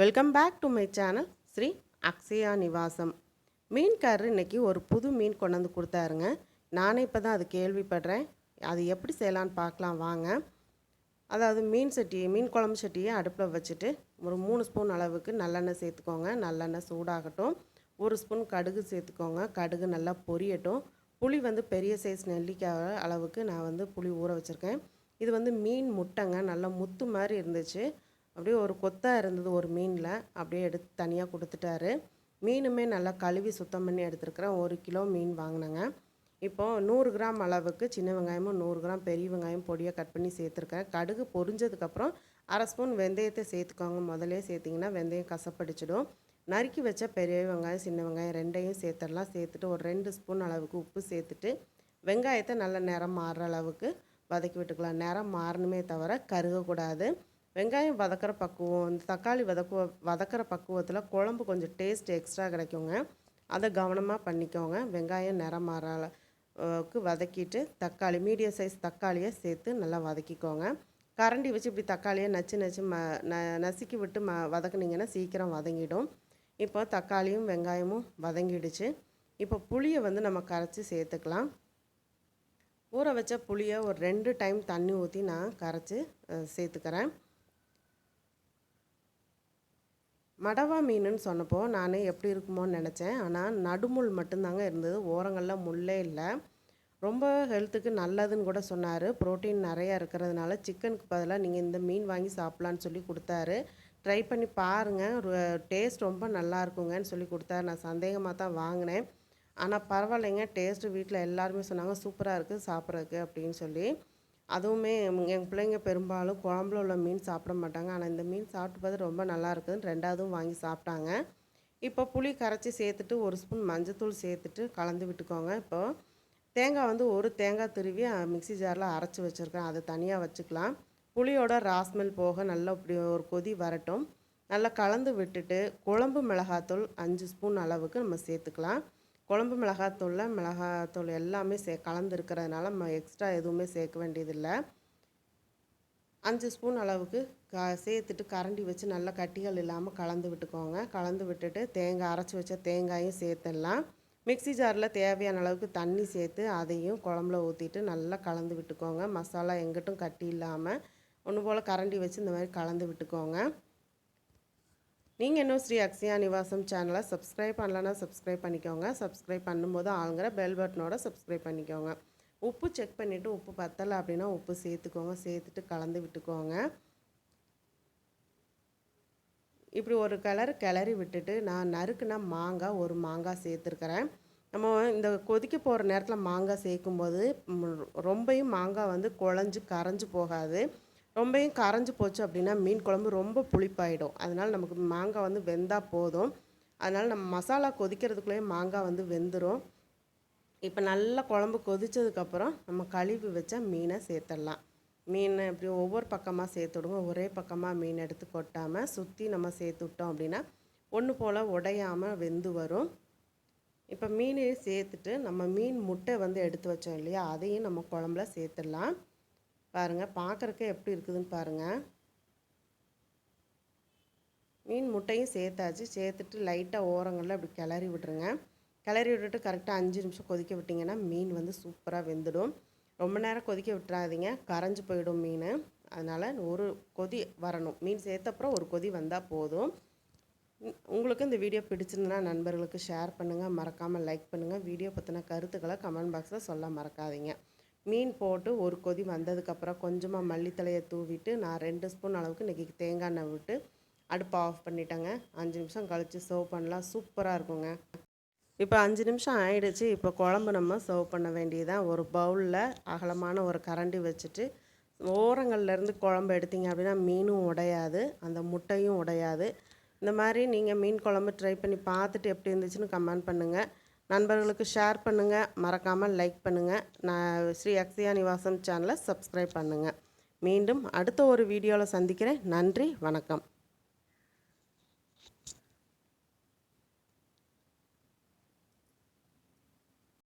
Welcome back to my channel Shri Akshaya Nivasam மீன்காரர் இன்னைக்கு ஒரு புது மீன் கொண்டு வந்து கொடுத்தாருங்க. நானே இப்போ தான் அது கேள்விப்படுறேன். அது எப்படி செய்யலான்னு பார்க்கலாம் வாங்க. அதாவது மீன் சட்டி மீன் குழம்பு சட்டியை அடுப்பில் வச்சுட்டு ஒரு மூணு ஸ்பூன் அளவுக்கு நல்லெண்ணெய் சேர்த்துக்கோங்க. நல்லெண்ணெய் சூடாகட்டும். ஒரு ஸ்பூன் கடுகு சேர்த்துக்கோங்க. கடுகு நல்லா பொரியட்டும். புளி வந்து பெரிய சைஸ் நெல்லிக்காய் அளவுக்கு நான் வந்து புளி ஊற வச்சுருக்கேன். இது வந்து மீன் முட்டைங்க. நல்லா முத்து மாதிரி இருந்துச்சு. அப்படியே ஒரு கொத்தாக இருந்தது ஒரு மீனில். அப்படியே எடுத்து தனியாக கொடுத்துட்டாரு. மீனுமே நல்லா கழுவி சுத்தம் பண்ணி எடுத்துருக்குறேன் ஒரு கிலோ மீன் வாங்கினேங்க. இப்போது நூறு கிராம் அளவுக்கு சின்ன வெங்காயமும் நூறு கிராம் பெரிய வெங்காயம் பொடியாக கட் பண்ணி சேர்த்துருக்கேன். கடுகு பொரிஞ்சதுக்கப்புறம் அரை ஸ்பூன் வெந்தயத்தை சேர்த்துக்கோங்க. முதலே சேர்த்திங்கன்னா வெந்தயம் கசப்படிச்சிடும். நறுக்கி வச்ச பெரிய வெங்காயம் சின்ன வெங்காயம் ரெண்டையும் சேர்த்துடலாம். சேர்த்துட்டு ஒரு ரெண்டு ஸ்பூன் அளவுக்கு உப்பு சேர்த்துட்டு வெங்காயத்தை நல்ல நிறம் மாறுற அளவுக்கு வதக்கி விட்டுக்கலாம். நிறம் மாறணுமே தவிர கருகக்கூடாது. வெங்காயம் வதக்கிற பக்குவம் இந்த தக்காளி வதக்குவ வதக்கிற பக்குவத்தில் குழம்பு கொஞ்சம் டேஸ்ட் எக்ஸ்ட்ரா கிடைக்குங்க. அதை கவனமாக பண்ணிக்கோங்க. வெங்காயம் நிறம் வதக்கிட்டு தக்காளி மீடியம் சைஸ் தக்காளியை சேர்த்து நல்லா வதக்கிக்கோங்க. கரண்டி வச்சு இப்படி தக்காளியை நச்சு நச்சு ம ந நசுக்கி விட்டு ம வதக்குனிங்கன்னா சீக்கிரம் வதங்கிடும். இப்போ தக்காளியும் வெங்காயமும் வதங்கிடுச்சு. இப்போ புளியை வந்து நம்ம கரைச்சி சேர்த்துக்கலாம். ஊற வச்ச புளியை ஒரு ரெண்டு டைம் தண்ணி ஊற்றி நான் கரைச்சி சேர்த்துக்கிறேன். மடவா மீனுன்னு சொன்னப்போ நான் எப்படி இருக்குமோன்னு நினச்சேன். ஆனால் நடுமுள் மட்டும்தாங்க இருந்தது. ஓரங்களில் முள்ளே இல்லை. ரொம்ப ஹெல்த்துக்கு நல்லதுன்னு கூட சொன்னார். ப்ரோட்டீன் நிறையா இருக்கிறதுனால சிக்கனுக்கு பதிலாக நீங்கள் இந்த மீன் வாங்கி சாப்பிட்லான்னு சொல்லி கொடுத்தாரு. ட்ரை பண்ணி பாருங்கள் டேஸ்ட் ரொம்ப நல்லா இருக்குங்கன்னு சொல்லி கொடுத்தாரு. நான் சந்தேகமாக தான் வாங்கினேன். ஆனால் பரவாயில்லைங்க. டேஸ்ட்டு வீட்டில் எல்லாருமே சொன்னாங்க சூப்பராக இருக்குது சாப்பிட்றதுக்கு அப்படின்னு சொல்லி. அதுவுமே எங்கள் பிள்ளைங்க பெரும்பாலும் குழம்புல உள்ள மீன் சாப்பிட மாட்டாங்க. ஆனால் இந்த மீன் சாப்பிட்டு பார்த்து ரொம்ப நல்லா இருக்குதுன்னு ரெண்டாவதும் வாங்கி சாப்பிட்டாங்க. இப்போ புளி கரைச்சி சேர்த்துட்டு ஒரு ஸ்பூன் மஞ்சத்தூள் சேர்த்துட்டு கலந்து விட்டுக்கோங்க. இப்போது தேங்காய் வந்து ஒரு தேங்காய் துருவி மிக்சி ஜாரில் அரைச்சி வச்சுருக்கேன். அதை தனியாக வச்சுக்கலாம். புளியோட ராஸ்மெல் போக நல்லா இப்படி ஒரு கொதி வரட்டும். நல்லா கலந்து விட்டுட்டு குழம்பு மிளகாத்தூள் அஞ்சு ஸ்பூன் அளவுக்கு நம்ம சேர்த்துக்கலாம். குழம்பு மிளகாத்தூளில் மிளகாத்தூள் எல்லாமே சே கலந்துருக்கிறதுனால நம்ம எக்ஸ்ட்ரா எதுவுமே சேர்க்க வேண்டியதில்லை. அஞ்சு ஸ்பூன் அளவுக்கு க சேர்த்துட்டு கரண்டி வச்சு நல்லா கட்டிகள் இல்லாமல் கலந்து விட்டுக்கோங்க. கலந்து விட்டுட்டு தேங்காய் அரைச்சி வச்ச தேங்காயும் சேர்த்துடலாம். மிக்சி ஜாரில் தேவையான அளவுக்கு தண்ணி சேர்த்து அதையும் குழம்புல ஊற்றிட்டு நல்லா கலந்து விட்டுக்கோங்க. மசாலா எங்கிட்டும் கட்டி இல்லாமல் ஒன்று போல் கரண்டி வச்சு இந்த மாதிரி கலந்து விட்டுக்கோங்க. நீங்கள் இன்னும் ஸ்ரீ அக்ஷயா நிவாசம் சேனலை சப்ஸ்கிரைப் பண்ணலன்னா சப்ஸ்கிரைப் பண்ணிக்கோங்க. சப்ஸ்கிரைப் பண்ணும்போது ஆளுங்கிற பெல் பட்டனோட சப்ஸ்கிரைப் பண்ணிக்கோங்க. உப்பு செக் பண்ணிவிட்டு உப்பு பத்தலை அப்படின்னா உப்பு சேர்த்துக்கோங்க. சேர்த்துட்டு கலந்து விட்டுக்கோங்க. இப்படி ஒரு கலர் கிளறி விட்டுட்டு நான் நறுக்குனா மாங்காய் ஒரு மாங்காய் சேர்த்துருக்கிறேன். நம்ம இந்த கொதிக்க போகிற நேரத்தில் மாங்காய் சேர்க்கும்போது ரொம்பையும் மாங்காய் வந்து குழஞ்சி கரைஞ்சி போகாது. ரொம்பையும் கரைஞ்சி போச்சு அப்படின்னா மீன் குழம்பு ரொம்ப புளிப்பாயிடும். அதனால் நமக்கு மாங்காய் வந்து வெந்தால் போதும். அதனால் நம்ம மசாலா கொதிக்கிறதுக்குள்ளேயே மாங்காய் வந்து வெந்துடும் இப்போ நல்லா குழம்பு கொதித்ததுக்கப்புறம் நம்ம கழுவி வச்சா மீனை சேர்த்துடலாம். மீன் இப்படி ஒவ்வொரு பக்கமாக சேர்த்து விடுங்க. ஒரே பக்கமாக மீன் எடுத்து கொட்டாமல் சுற்றி நம்ம சேர்த்து விட்டோம் அப்படின்னா ஒன்று போல் உடையாமல் வெந்து வரும். இப்போ மீனையும் சேர்த்துட்டு நம்ம மீன் முட்டை வந்து எடுத்து வச்சோம் இல்லையா? அதையும் நம்ம குழம்புல சேர்த்துடலாம். பாருங்கள் பார்க்குறக்கே எப்படி இருக்குதுன்னு பாருங்கள் மீன் முட்டையும் சேர்த்தாச்சு. சேர்த்துட்டு லைட்டாக ஓரங்களில் அப்படி கிளறி விட்டுருங்க. கிளறி விட்டுட்டு கரெக்டாக அஞ்சு நிமிஷம் கொதிக்க விட்டிங்கன்னா மீன் வந்து சூப்பராக வெந்துடும். ரொம்ப நேரம் கொதிக்க விட்டுறாதீங்க. கரைஞ்சி போயிடும் மீன். அதனால் ஒரு கொதி வரணும். மீன் சேர்த்தப்புறம் ஒரு கொதி வந்தால் போதும். உங்களுக்கு இந்த வீடியோ பிடிச்சிருந்தனா நண்பர்களுக்கு ஷேர் பண்ணுங்கள் மறக்காமல் லைக் பண்ணுங்கள் வீடியோ பற்றின கருத்துக்களை கமெண்ட் பாக்ஸில் சொல்ல மறக்காதீங்க. மீன் போட்டு ஒரு கொதி வந்ததுக்கப்புறம் கொஞ்சமாக மல்லித்தலையை தூவிட்டு நான் ரெண்டு ஸ்பூன் அளவுக்கு இன்றைக்கி தேங்காய் எண்ணெய் விட்டு அடுப்பை ஆஃப் பண்ணிட்டேங்க. அஞ்சு நிமிஷம் கழித்து சர்வ் பண்ணலாம். சூப்பராக இருக்குங்க. இப்போ அஞ்சு நிமிஷம் ஆயிடுச்சு. இப்போ குழம்பு நம்ம சர்வ் பண்ண வேண்டியதான் ஒரு பவுலில் அகலமான ஒரு கரண்டி வச்சுட்டு ஓரங்கள்லேருந்து குழம்பு எடுத்தீங்க அப்படின்னா மீனும் உடையாது. அந்த முட்டையும் உடையாது. இந்த மாதிரி நீங்கள் மீன் குழம்பு ட்ரை பண்ணி பார்த்துட்டு எப்படி இருந்துச்சுன்னு கமெண்ட் பண்ணுங்கள் நண்பர்களுக்கு ஷேர் பண்ணுங்கள் மறக்காமல் லைக் பண்ணுங்கள் நான் ஸ்ரீ அக்ஷயா நிவாசம் சேனலை சப்ஸ்கிரைப் பண்ணுங்கள் மீண்டும் அடுத்த ஒரு வீடியோவில் சந்திக்கிறேன். நன்றி வணக்கம்.